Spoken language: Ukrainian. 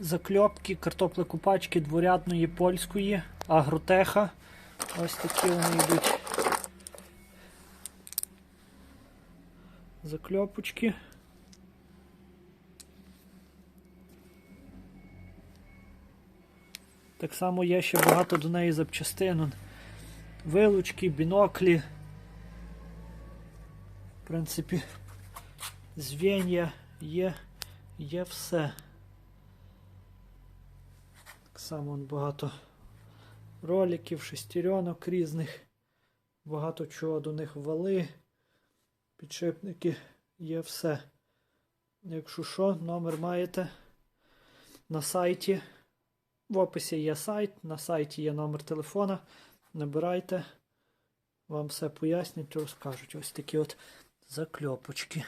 Закльопки, картоплекопачки дворядної польської, агротеха. Ось такі вони йдуть. Закльопочки. Так само є ще багато до неї запчастин. Вилучки, біноклі. В принципі, звіння є, є все. Само багато роликів, шестеренок різних. Багато чого до них вали. Підшипники є все. Якщо що, номер маєте на сайті. В описі є сайт, на сайті є номер телефона. Набирайте, вам все пояснять, розкажуть. Ось такі от закльопочки.